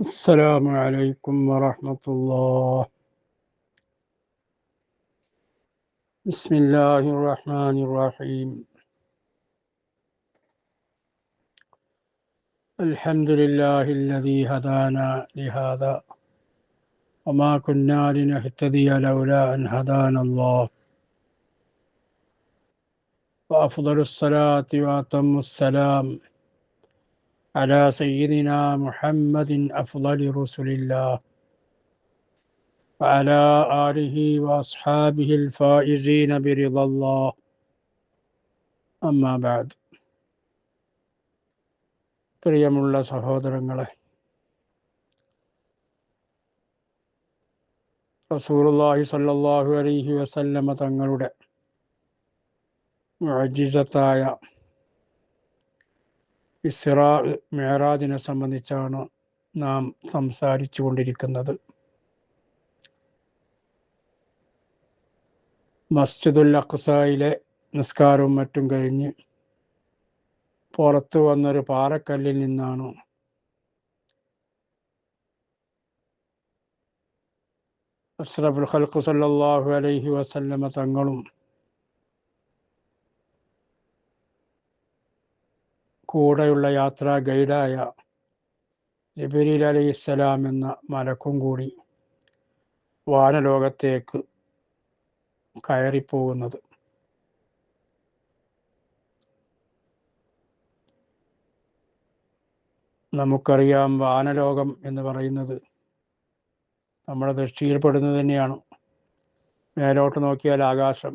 السلام عليكم ورحمة الله. بسم الله الرحمن الرحيم. الحمد لله الذي هدانا لهذا وما كنا لنهتدي لولا أن هدانا الله. وأفضل الصلاة وأتم السلام. على سيدنا محمد أفضل رسل الله وعلى آله وأصحابه الفائزين برضا الله أما بعد പ്രിയമുള്ള സഹോദരങ്ങളെ റസൂലുള്ളാഹി സ്വല്ലല്ലാഹു അലൈഹി വസല്ലമ തങ്ങളുടെ മുഅജിസത്തായ ഇസ്റാ മെഹറാജിനെ സംബന്ധിച്ചാണ് നാം സംസാരിച്ചു കൊണ്ടിരിക്കുന്നത് മസ്ജിദുൽ അഖ്സായിലെ നിസ്കാരവും മറ്റും കഴിഞ്ഞ് പുറത്തു വന്നൊരു പാറക്കല്ലിൽ നിന്നാണ് അഷ്റഫുൽ ഖൽഖു സല്ലാഹു അലൈഹി വസല്ലമ തങ്ങളും കൂടെയുള്ള യാത്രാ ഗൈഡായ ജബരീൽ അലൈഹിസ്സലാം എന്ന മലക്കും കൂടി വാനലോകത്തേക്ക് കയറിപ്പോകുന്നത്. നമുക്കറിയാം വാനലോകം എന്ന് പറയുന്നത് നമ്മുടെ ദൃഷ്ടിയിൽപ്പെടുന്നത് തന്നെയാണ്. മേലോട്ട് നോക്കിയാൽ ആകാശം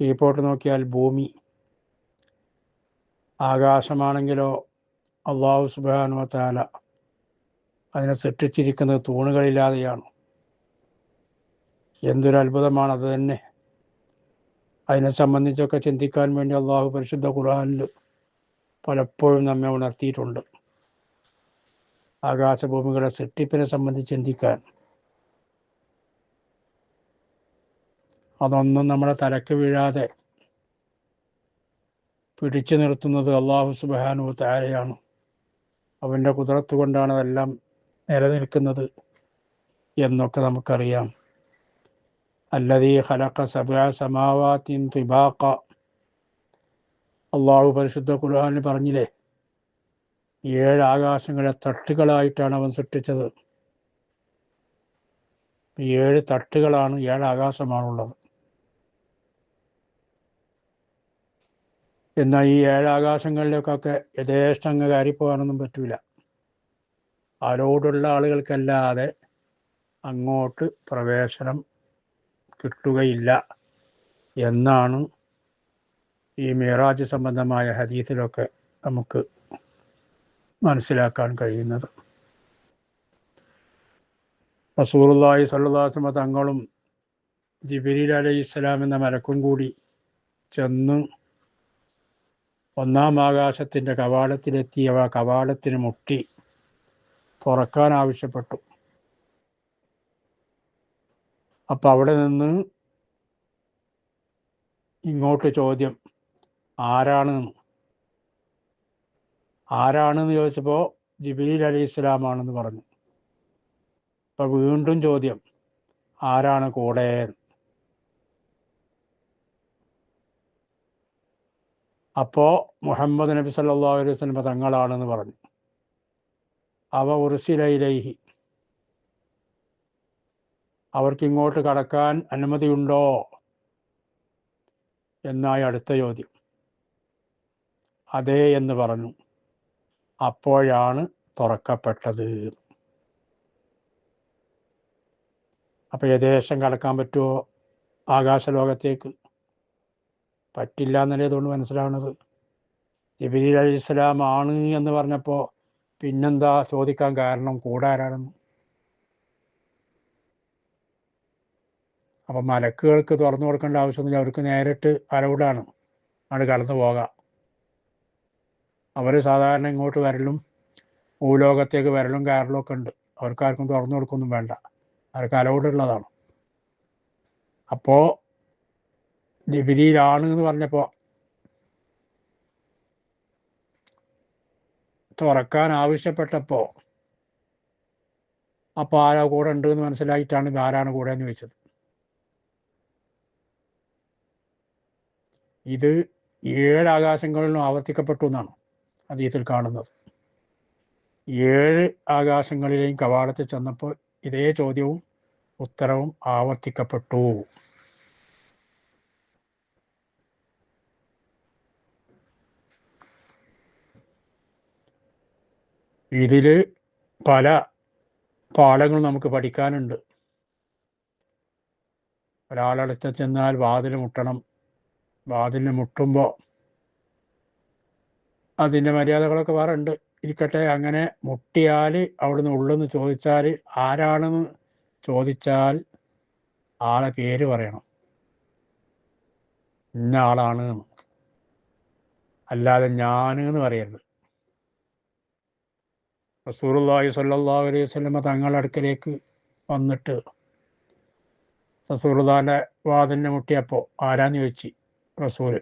കീപ്പോട്ട് നോക്കിയാൽ ഭൂമി ആകാശമാണെങ്കിലോ അള്ളാഹു സുബാനു താല അതിനെ സൃഷ്ടിച്ചിരിക്കുന്നത് തൂണുകളില്ലാതെയാണ്. എന്തൊരു അത്ഭുതമാണ് അത് തന്നെ. അതിനെ സംബന്ധിച്ചൊക്കെ ചിന്തിക്കാൻ വേണ്ടി അള്ളാഹു പരിശുദ്ധ ഖുർആനിൽ പലപ്പോഴും നമ്മെ ഉണർത്തിയിട്ടുണ്ട്. ആകാശഭൂമികളുടെ സൃഷ്ടിപ്പിനെ സംബന്ധിച്ച് ചിന്തിക്കാൻ. അതൊന്നും നമ്മളെ തലക്ക് വീഴാതെ പിടിച്ചു നിർത്തുന്നത് അള്ളാഹു സുബാനു താരയാണ് അവന്റെ കുതിരത്ത് കൊണ്ടാണ് അതെല്ലാം നിലനിൽക്കുന്നത് എന്നൊക്കെ നമുക്കറിയാം. അല്ലതീ ഹലക്ക സബഅ സമാവാത്തിൻ തിബാഖ. അള്ളാഹു പരിശുദ്ധ ഖുർആനിൽ പറഞ്ഞില്ലേ ഏഴ് ആകാശങ്ങളെ തട്ടുകളായിട്ടാണ് അവൻ സൃഷ്ടിച്ചത്. ഏഴ് തട്ടുകളാണ് ഏഴ് ആകാശമാണുള്ളത്. എന്നാൽ ഈ ഏഴാകാശങ്ങളിലേക്കൊക്കെ യഥേഷ്ടം അങ്ങ് കയറിപ്പോകാനൊന്നും പറ്റൂല. ആരോടുള്ള ആളുകൾക്കല്ലാതെ അങ്ങോട്ട് പ്രവേശനം കിട്ടുകയില്ല എന്നാണ് ഈ മിറാജ് സംബന്ധമായ ഹദീസിലൊക്കെ നമുക്ക് മനസ്സിലാക്കാൻ കഴിയുന്നത്. റസൂറുല്ലാഹി സല്ലാസ്മ തങ്ങളും ജിബിരിൽ അലൈഹി ഇസ്ലാം എന്ന മലക്കും കൂടി ചെന്ന് ഒന്നാം ആകാശത്തിന്റെ കവാടത്തിലെത്തിയവ കവാടത്തിന് മുട്ടി. തുറക്കാൻ ആവശ്യപ്പെട്ടു. അപ്പം അവിടെ നിന്ന് ഇങ്ങോട്ട് ചോദ്യം ആരാണ് ആരാണെന്ന് ചോദിച്ചപ്പോൾ ജിബിലി അലി ഇസ്ലാമാണെന്ന് പറഞ്ഞു. അപ്പം വീണ്ടും ചോദ്യം ആരാണ് കൂടെ? അപ്പോൾ മുഹമ്മദ് നബി സല്ലാ അലൈഹി വസ്ലമ തങ്ങളാണെന്ന് പറഞ്ഞു. അവ ഉറുസിലയിലേഹി അവർക്ക് ഇങ്ങോട്ട് കടക്കാൻ അനുമതിയുണ്ടോ? എന്നായി അടുത്ത ചോദ്യം. അതെ എന്ന് പറഞ്ഞു. അപ്പോഴാണ് തുറക്കപ്പെട്ടത്. അപ്പോൾ ഏകദേശം കടക്കാൻ പറ്റുമോ ആകാശലോകത്തേക്ക്? പറ്റില്ല എന്നല്ലേ അതുകൊണ്ട് മനസ്സിലാവുന്നത്. ജബീൽ അലി ഇസ്ലാം ആണ് എന്ന് പറഞ്ഞപ്പോൾ പിന്നെന്താ ചോദിക്കാൻ കാരണം കൂടാരാണെന്ന്. അപ്പം മലക്കുകൾക്ക് തുറന്നു കൊടുക്കേണ്ട ആവശ്യമൊന്നുമില്ല. അവർക്ക് നേരിട്ട് അലൗഡാണ്. അവിടെ കടന്നു പോകാം. അവർ സാധാരണ ഇങ്ങോട്ട് വരലും ഭൂലോകത്തേക്ക് വരലും കയറലും ഒക്കെ ഉണ്ട്. അവർക്കാർക്കും തുറന്നു കൊടുക്കൊന്നും വേണ്ട. അവർക്ക് അലൗഡ് ഉള്ളതാണ്. അപ്പോൾ ജിബിലിയിലാണ് എന്ന് പറഞ്ഞപ്പോൾ തുറക്കാൻ ആവശ്യപ്പെട്ടപ്പോൾ അപ്പോൾ ആരാ കൂടെ ഉണ്ട് എന്ന് മനസ്സിലായിട്ടാണ് ആരാണ് കൂടെ എന്ന് ചോദിച്ചത്. ഇത് ഏഴ് ആകാശങ്ങളിലും ആവർത്തിക്കപ്പെട്ടു എന്നാണ് അതീതിൽ കാണുന്നത്. ഏഴ് ആകാശങ്ങളിലെയും കവാടത്തിൽ ചെന്നപ്പോൾ ഇതേ ചോദ്യവും ഉത്തരവും ആവർത്തിക്കപ്പെട്ടു. ഇതിൽ പല പാഠങ്ങൾ നമുക്ക് പഠിക്കാനുണ്ട്. ഒരാളടുത്ത് ചെന്നാൽ വാതിൽ മുട്ടണം. വാതിലിന് മുട്ടുമ്പോൾ അതിന്റെ മര്യാദകളൊക്കെ വേറെ ഉണ്ട്. ഇരിക്കട്ടെ അങ്ങനെ മുട്ടിയാൽ അവിടുന്ന് ഉള്ളെന്ന് ചോദിച്ചാൽ ആരാണെന്ന് ചോദിച്ചാൽ ആളെ പേര് പറയണം. ഇന്ന ആളാണ് അല്ലാതെ ഞാൻ എന്ന് പറയരുത്. റസൂറുല്ലാഹി സല്ലാ അലൈഹി സ്വലമ തങ്ങളുടെ അടുക്കലേക്ക് വന്നിട്ട് റസൂറുദാന്റെ വാതിലിനെ മുട്ടിയപ്പോൾ ആരാന്ന് ചോദിച്ചു? റസൂൽ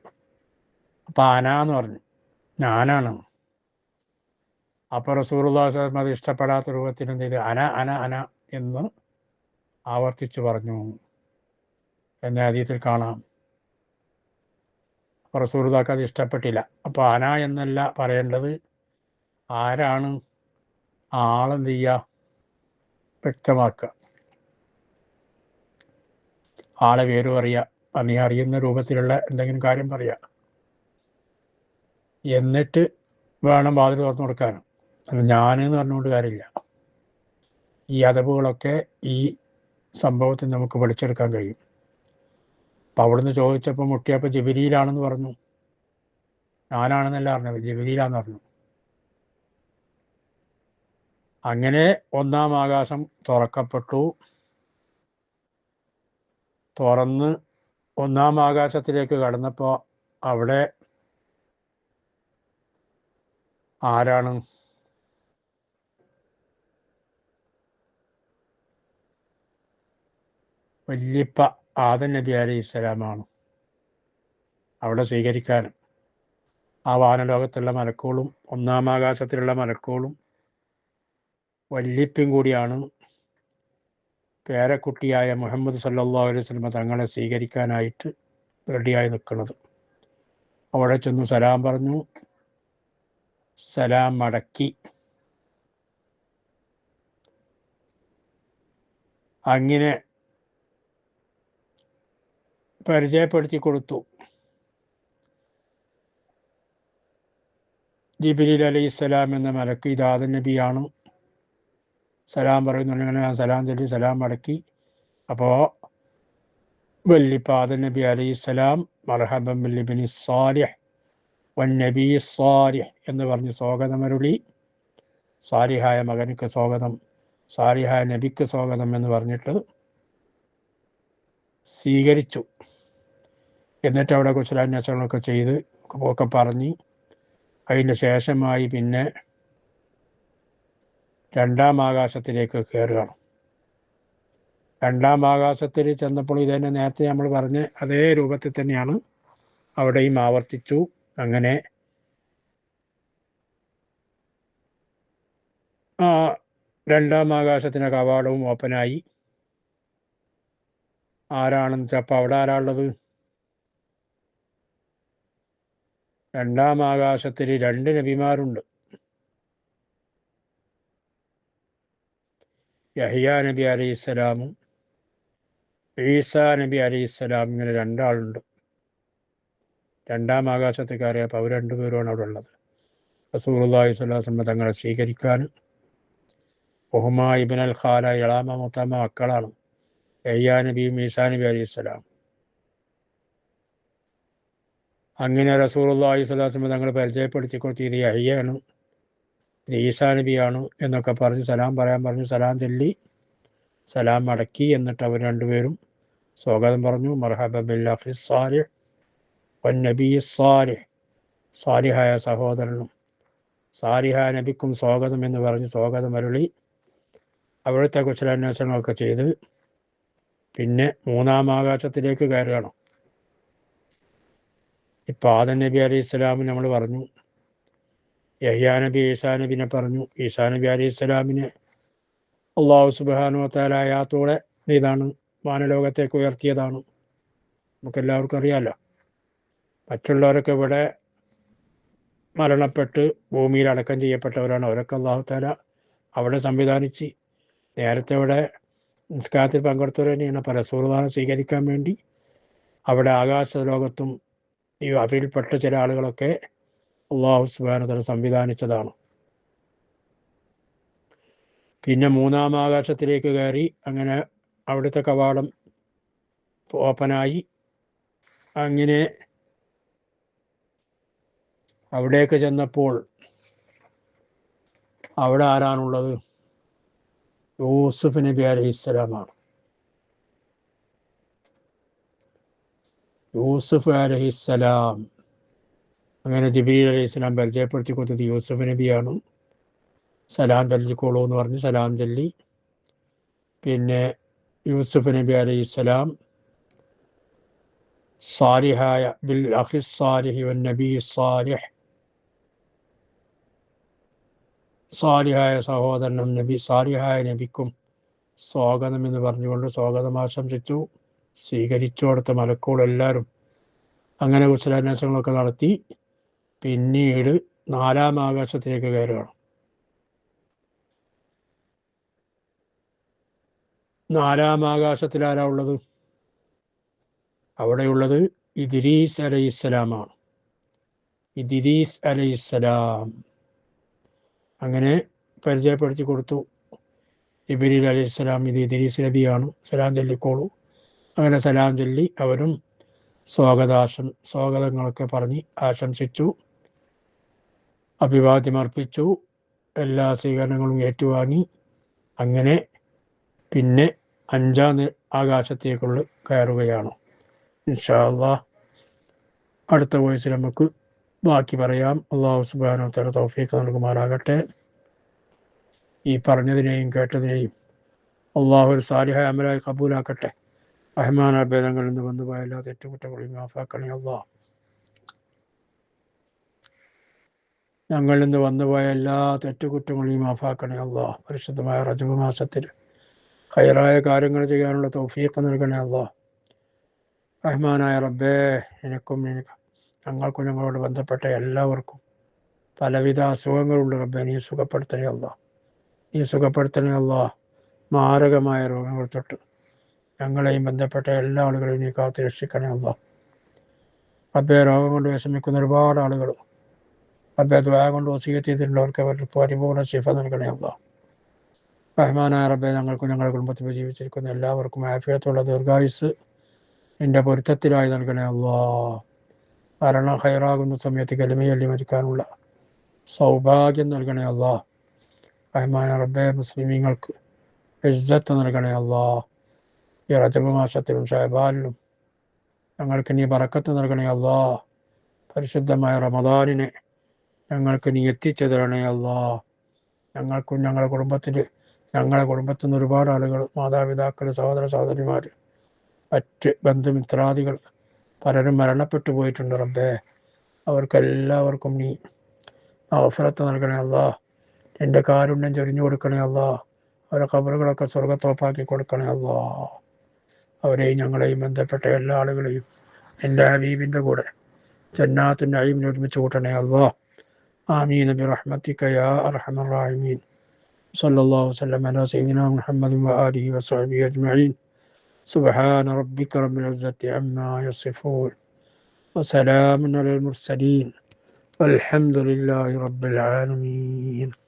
അപ്പം ആനാന്ന് പറഞ്ഞു. ഞാനാണ്. അപ്പോൾ റസൂറുല്ലാഹി സ്വലം അത് ഇഷ്ടപ്പെടാത്ത രൂപത്തിൽ എന്ത് ചെയ്ത്? അന അന അന എന്ന് ആവർത്തിച്ചു പറഞ്ഞു. എന്ന അതീതിൽ കാണാം. അപ്പോൾ റസൂറുദാക്ക് അത് ഇഷ്ടപ്പെട്ടില്ല. അപ്പോൾ അന എന്നല്ല പറയേണ്ടത് ആരാണ്? ആളെന്ത് ചെയ്യുക വ്യക്തമാക്കുക ആളെ പേര് പറയുക നീ അറിയുന്ന രൂപത്തിലുള്ള എന്തെങ്കിലും കാര്യം പറയുക എന്നിട്ട് വേണം വാതിൽ തുറന്നു കൊടുക്കാനും. ഞാനെന്ന് പറഞ്ഞുകൊണ്ട് കാര്യമില്ല. ഈ അതവുകളൊക്കെ ഈ സംഭവത്തിൽ നമുക്ക് പഠിച്ചെടുക്കാൻ കഴിയും. അപ്പം അവിടുന്ന് ചോദിച്ചപ്പോൾ മുട്ടിയപ്പോൾ ജബിരിയിലാണെന്ന് പറഞ്ഞു. ഞാനാണെന്നല്ല പറഞ്ഞത്. ജബിലിയിലാണെന്ന് പറഞ്ഞു. അങ്ങനെ ഒന്നാം ആകാശം തുറക്കപ്പെട്ടു. തുറന്ന് ഒന്നാം ആകാശത്തിലേക്ക് കടന്നപ്പോൾ അവിടെ ആരാണ്? വല്യപ്പ ആദൻ നബി അലി ഇസ്ലാമാണ് അവിടെ സ്വീകരിക്കാനും ആ വാനലോകത്തുള്ള മലക്കോളും ഒന്നാം ആകാശത്തിലുള്ള മലക്കോളും വല്യപ്പയും കൂടിയാണ്. പേരക്കുട്ടിയായ മുഹമ്മദ് സല്ലാ അലൈഹി വസല്ലമ തങ്ങളെ സ്വീകരിക്കാനായിട്ട് റെഡിയായി നിൽക്കുന്നത്. അവിടെ ചെന്ന് സലാം പറഞ്ഞു. സലാം മടക്കി അങ്ങനെ പരിചയപ്പെടുത്തി കൊടുത്തു. ജിബിലി അലൈഹി സ്വലാം എന്ന മലക്ക് ഇത് ആദൻ നബിയാണ്. സലാം പറയുന്നുണ്ടെങ്കിൽ ഞാൻ സലാം ചൊല്ലി സലാം മടക്കി അപ്പോൾ പാദ നബി അലൈഹി സ്വലാം മർഹബൻ ബിൻ സാലിഹ് വൻ നബി സാലിഹ് എന്ന് പറഞ്ഞ് സ്വാഗതമരുളി സാലിഹായ മകനിക്ക് സ്വാഗതം സാലിഹായ നബിക്ക് സ്വാഗതം എന്ന് പറഞ്ഞിട്ട് സ്വീകരിച്ചു. എന്നിട്ട് അവിടെ കുശലാന്വേഷണങ്ങളൊക്കെ ചെയ്ത് ഒക്കെ പറഞ്ഞ്. അതിന് ശേഷമായി പിന്നെ രണ്ടാം ആകാശത്തിലേക്ക് കയറുകയാണ് രണ്ടാം ആകാശത്തിൽ ചെന്നപ്പോൾ ഇതന്നെ നേരത്തെ നമ്മൾ പറഞ്ഞ അതേ രൂപത്തിൽ തന്നെയാണ് അവിടെയും ആവർത്തിച്ചു. അങ്ങനെ ആ രണ്ടാം ആകാശത്തിന് കവാടവും ഓപ്പനായി. ആരാണെന്ന് വെച്ചാൽ അപ്പോൾ അവിടെ ആരാളുള്ളത് രണ്ടാം ആകാശത്തിൽ രണ്ട് നബിമാരുണ്ട്. യഹിയ നബി അലൈഹി സ്വലാമും ഈസാ നബി അലൈഹി സ്വലാം ഇങ്ങനെ രണ്ടാളുണ്ട്. രണ്ടാം ആകാശത്ത് കയറിയപ്പോൾ അവർ രണ്ടുപേരുമാണ് അവിടെ ഉള്ളത്. റസൂലുള്ളാഹി വസല്ലം തങ്ങളെ സ്വീകരിക്കാനും ഒഹുമ ഇബിൻ അൽ ഖാല ഇളാമ മുത്തമ്മ മക്കളാണ്. യയ്യാ നബിയും ഈസാ നബി അലൈഹി സ്വലാം അങ്ങനെ റസൂലുള്ളാഹി വസല്ലം തങ്ങൾ പരിചയപ്പെടുത്തി കൊടുത്ത് ഇത് യഹ്യാണ് ഇത് ഈസാ നബിയാണ് എന്നൊക്കെ പറഞ്ഞ് സലാം പറയാൻ പറഞ്ഞു സലാം ചൊല്ലി സലാം അടക്കി എന്നിട്ട് അവർ രണ്ടുപേരും സ്വാഗതം പറഞ്ഞു. മർഹബ ബില്ലാഹി സാലിഹ് വൻ നബി സാലിഹ്. സാലിഹായ സഹോദരനും സാലിഹായ നബിക്കും സ്വാഗതം എന്ന് പറഞ്ഞ് സ്വാഗതം അരുളി അവിടുത്തെ കുശലാന്വേഷണമൊക്കെ ചെയ്ത് പിന്നെ മൂന്നാം ആകാശത്തിലേക്ക് കയറുകയാണ്. ഇപ്പം ആദൻ നബി അലി ഇസ്ലാമിന് നമ്മൾ പറഞ്ഞു യഹ്യാ നബി ഈസാ നബിനെ പറഞ്ഞു. ഈസാ നബി അലൈഹി സ്വലാമിനെ അള്ളാഹു സുബാനു താലായാത്തോടെ ഇതാണ് വാനലോകത്തേക്ക് ഉയർത്തിയതാണ്. നമുക്കെല്ലാവർക്കും അറിയാമല്ലോ മറ്റുള്ളവരൊക്കെ ഇവിടെ മരണപ്പെട്ട് ഭൂമിയിൽ അടക്കം ചെയ്യപ്പെട്ടവരാണ്. അവരൊക്കെ അള്ളാഹു താല അവിടെ സംവിധാനിച്ച് നേരത്തെ ഇവിടെ നിസ്കാരത്തിൽ പങ്കെടുത്തവർ തന്നെയാണ്. സ്വീകരിക്കാൻ വേണ്ടി അവിടെ ആകാശ ലോകത്തും ഈ അവരിൽപ്പെട്ട ചില ആളുകളൊക്കെ അള്ളാഹു സുബാനതല സംവിധാനിച്ചതാണ്. പിന്നെ മൂന്നാം ആകാശത്തിലേക്ക് കയറി അങ്ങനെ അവിടുത്തെ കവാടം ഓപ്പനായി. അങ്ങനെ അവിടേക്ക് ചെന്നപ്പോൾ അവിടെ ആരാണുള്ളത്? യൂസുഫ് നബി അലഹിസ്സലാമാണ് യൂസുഫ് അലഹിസ്സലാം അങ്ങനെ ജിബീൽ അലൈഹി സ്വലാം പരിചയപ്പെടുത്തി കൊടുത്തത് യൂസഫ് നബിയാണ് സലാം ചൊല്ലിക്കോളൂ എന്ന് പറഞ്ഞ് സലാം ചൊല്ലി. പിന്നെ യൂസഫ് നബി അലൈഹി സ്വലാം സാലിഹായ ബിൽ അഖി സാലിഹി വൻ നബി സാലിഹ്. സാലിഹായ സഹോദരനും നബി സാരിഹായ നബിക്കും സ്വാഗതം എന്ന് പറഞ്ഞുകൊണ്ട് സ്വാഗതം ആശംസിച്ചു. സ്വീകരിച്ചു കൊടുത്ത മലക്കോളെല്ലാവരും അങ്ങനെ കുശലാന്വേഷണങ്ങളൊക്കെ നടത്തി. പിന്നീട് നാലാം ആകാശത്തിലേക്ക് കയറുകയാണ്. നാലാം ആകാശത്തിൽ ആരാ ഉള്ളത്? അവിടെയുള്ളത് ഇദ്രീസ് അലൈഹിസ്സലാമാണ്. അലൈഹി അലൈഹിസ്സലാം. അങ്ങനെ പരിചയപ്പെടുത്തി കൊടുത്തു. ഇബിരിൽ അലൈഹിസ്സലാം ഇത് ഇദിരീസ് നബിയാണ്. സലാം ചൊല്ലിക്കോളൂ. അങ്ങനെ സലാം ചൊല്ലി അവരും സ്വാഗതാശം സ്വാഗതങ്ങളൊക്കെ പറഞ്ഞ് ആശംസിച്ചു. അഭിവാദ്യമർപ്പിച്ചു എല്ലാ സ്വീകരണങ്ങളും ഏറ്റുവാങ്ങി. അങ്ങനെ പിന്നെ അഞ്ചാം ആകാശത്തേക്കുള്ള കയറുകയാണ്. ഇൻഷാല്ല അടുത്ത വയസ്സിൽ നമുക്ക് ബാക്കി പറയാം. അള്ളാഹു സുബാനോ തല തൗഫീഖ് നൽകുമാറാകട്ടെ. ഈ പറഞ്ഞതിനെയും കേട്ടതിനെയും അള്ളാഹു ഒരു സാലിഹ അമലായി കബൂലാക്കട്ടെ. റഹ്മാൻ ഭേദങ്ങളിൽ നിന്ന് വന്നുപോയ എല്ലാ തെറ്റുകുറ്റങ്ങളെയും മാഫാക്കണേ അള്ളാഹ്. ഞങ്ങളിൽ നിന്ന് വന്നുപോയ എല്ലാ തെറ്റുകുറ്റങ്ങളെയും മാഫാക്കണേ അള്ളാഹ്. പരിശുദ്ധമായ റജബ് മാസത്തിൽ ഹൈറായ കാര്യങ്ങൾ ചെയ്യാനുള്ള തൗഫീഖ് നൽകണേ അള്ളാഹ്. റഹ്മാനായ റബ്ബേ എനിക്കും എനിക്ക് ഞങ്ങൾക്കും ഞങ്ങളോട് ബന്ധപ്പെട്ട എല്ലാവർക്കും പലവിധ അസുഖങ്ങളുണ്ട് റബ്ബെ നീ സുഖപ്പെടുത്തണേ അള്ളാഹ്. നീ സുഖപ്പെടുത്തണേ അള്ളാഹ്. മാരകമായ രോഗങ്ങൾ തൊട്ട് ഞങ്ങളെയും ബന്ധപ്പെട്ട എല്ലാ ആളുകളെയും നീ കാത്തു രക്ഷിക്കണേ അള്ളാഹ്. റബ്ബെ രോഗം കൊണ്ട് വിഷമിക്കുന്ന ഒരുപാട് ആളുകൾ റബ്ബെ കൊണ്ട് വസീയത്ത് ചെയ്തിട്ടുള്ളവർക്ക് അവരുടെ പരിപൂർണ ശിഫ നൽകണേ അള്ളാഹ് റഹ്മാനായ റബ്ബെ ഞങ്ങൾക്കും ഞങ്ങളുടെ കുടുംബത്തിൽ ജീവിച്ചിരിക്കുന്ന എല്ലാവർക്കും ആഫിയത്തുള്ള ദീർഘായുസ് എന്റെ പൊരുത്തത്തിലായി നൽകണേ അള്ളാ മരണ ഹൈറാകുന്ന സമയത്ത് കലിമയല്ലി മരിക്കാനുള്ള സൗഭാഗ്യം നൽകണേ അള്ളാ റഹ്മാന റബ്ബെ മുസ്ലിമീങ്ങൾക്ക് ഇജ്ജത്ത് നൽകണേ അള്ളാ ഈ റജബ് മാസത്തിലും ഷഹബാലിലും ഞങ്ങൾക്ക് നീ പറക്കത്ത് നൽകണേ അള്ളാ പരിശുദ്ധമായ റമദാനിനെ ഞങ്ങൾക്ക് നീ എത്തിച്ചതാണ് അള്ളാ ഞങ്ങൾക്കും ഞങ്ങളുടെ കുടുംബത്തിൽ ഞങ്ങളുടെ കുടുംബത്തിൽ നിന്ന് ഒരുപാട് ആളുകൾ മാതാപിതാക്കൾ സഹോദര സഹോദരിമാർ മറ്റ് ബന്ധുമിത്രാദികൾ പലരും മരണപ്പെട്ടു പോയിട്ടുണ്ട് റബ്ബേ. അവർക്കെല്ലാവർക്കും നീ അവസരത്ത് നൽകണേ അല്ലാ. എന്റെ കാരുണ്യം ചൊരിഞ്ഞു കൊടുക്കണേ അല്ലാ. അവരെ കബറുകളൊക്കെ സ്വർഗത്തോപ്പാക്കി കൊടുക്കണേ അല്ലാ. അവരെയും ഞങ്ങളെയും ബന്ധപ്പെട്ട എല്ലാ ആളുകളെയും എന്റെ ഹബീബിന്റെ കൂടെ ജന്നാത്തിന്റെ അഴിമിനെ ഒരുമിച്ച് കൂട്ടണേ അല്ലാ. آمين برحمتك يا أرحم الراحمين. صلى الله وسلم على سيدنا محمد وآله وصحبه أجمعين. سبحان ربك رب العزة عما يصفون. وسلام على المرسلين. والحمد لله رب العالمين.